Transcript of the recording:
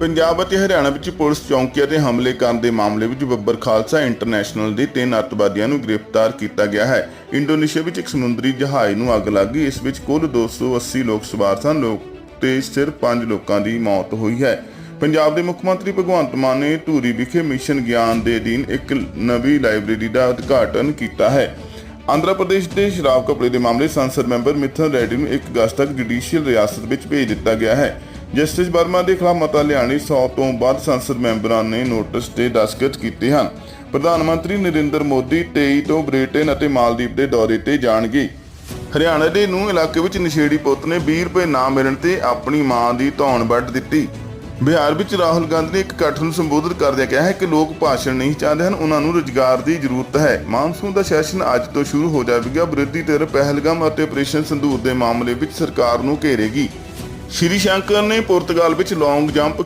ਪੰਜਾਬ ਅਤੇ ਹਰਿਆਣਾ ਵਿੱਚ ਪੁਲਿਸ ਚੌਂਕੀਆਂ ਤੇ ਹਮਲੇ ਕਰਨ ਦੇ ਮਾਮਲੇ ਵਿੱਚ ਬੱਬਰ ਖਾਲਸਾ ਇੰਟਰਨੈਸ਼ਨਲ ਦੇ ਤਿੰਨ ਅੱਤਵਾਦੀਆਂ ਨੂੰ ਗ੍ਰਿਫਤਾਰ ਕੀਤਾ ਗਿਆ ਹੈ। ਇੰਡੋਨੇਸ਼ੀਆ ਵਿੱਚ ਇੱਕ ਸਮੁੰਦਰੀ ਜਹਾਜ਼ ਨੂੰ ਅੱਗ ਲੱਗ ਗਈ, ਇਸ ਵਿੱਚ ਕੁੱਲ 280 ਲੋਕ ਸਵਾਰ ਸਨ, ਲੋਕ ਤੇ ਸਿਰਫ 5 ਲੋਕਾਂ ਦੀ ਮੌਤ ਹੋਈ ਹੈ। ਪੰਜਾਬ ਦੇ ਮੁੱਖ ਮੰਤਰੀ ਭਗਵੰਤ ਮਾਨ ਨੇ ਧੂਰੀ ਵਿਖੇ ਮਿਸ਼ਨ ਗਿਆਨ ਦੇ ਅਧੀਨ ਇੱਕ ਨਵੀਂ ਲਾਇਬ੍ਰੇਰੀ ਦਾ ਉਦਘਾਟਨ ਕੀਤਾ ਹੈ। ਆਂਧਰਾ ਪ੍ਰਦੇਸ਼ ਦੇ ਸ਼ਰਾਬ ਕਪੜੇ ਦੇ ਮਾਮਲੇ ਸੰਸਦ ਮੈਂਬਰ ਮਿਥਨ ਰੈਡੀ ਨੂੰ 1 ਅਗਸਤ ਤੱਕ ਜੁਡੀਸ਼ੀਅਲ ਰਿਆਸਤ ਵਿੱਚ ਭੇਜ ਦਿੱਤਾ ਗਿਆ ਹੈ। ਜਸਟਿਸ ਵਰਮਾ ਦੇ ਖਿਲਾਫ ਮਤਾ ਲਿਆਉਣ ਲਈ 100 ਤੋਂ ਵੱਧ ਸੰਸਦ ਮੈਂਬਰਾਂ ਨੇ ਨੋਟਿਸ ਤੇ ਦਸਤਖਤ ਕੀਤੇ ਹਨ। ਪ੍ਰਧਾਨ ਮੰਤਰੀ ਨਰਿੰਦਰ ਮੋਦੀ 23 ਤੋਂ ਬ੍ਰਿਟੇਨ ਅਤੇ ਮਾਲਦੀਵ ਦੇ ਦੌਰੇ ਤੇ ਜਾਣਗੇ। ਹਰਿਆਣਾ ਦੇ ਨੂੰ ਇਲਾਕੇ ਵਿੱਚ ਨਸ਼ੇੜੀ ਪੁੱਤ ਨੇ 20 ਰੁਪਏ ਨਾ ਮਿਲਣ ਤੇ ਆਪਣੀ ਮਾਂ ਦੀ ਧੌਣ ਵੱਢ ਦਿੱਤੀ। ਬਿਹਾਰ ਵਿੱਚ ਰਾਹੁਲ ਗਾਂਧੀ ਨੇ ਇੱਕ ਇਕੱਠ ਨੂੰ ਸੰਬੋਧਨ ਕਰਦਿਆਂ ਕਿਹਾ ਹੈ ਕਿ ਲੋਕ ਭਾਸ਼ਣ ਨਹੀਂ ਚਾਹੁੰਦੇ ਹਨ, ਉਹਨਾਂ ਨੂੰ ਰੁਜ਼ਗਾਰ ਦੀ ਜ਼ਰੂਰਤ ਹੈ। ਮਾਨਸੂਨ ਦਾ ਸੈਸ਼ਨ ਅੱਜ ਤੋਂ ਸ਼ੁਰੂ ਹੋ ਜਾਵੇਗਾ। ਵਿਰੋਧੀ ਧਿਰ ਪਹਿਲਗਾਮ ਅਤੇ ਆਪਰੇਸ਼ਨ ਸੰਧੂਰ ਦੇ ਮਾਮਲੇ ਵਿੱਚ ਸਰਕਾਰ ਨੂੰ ਘੇਰੇਗੀ। ਸ਼੍ਰੀ ਸ਼ੰਕਰ ਨੇ ਪੁਰਤਗਾਲ ਵਿੱਚ ਲੌਂਗ ਜੰਪ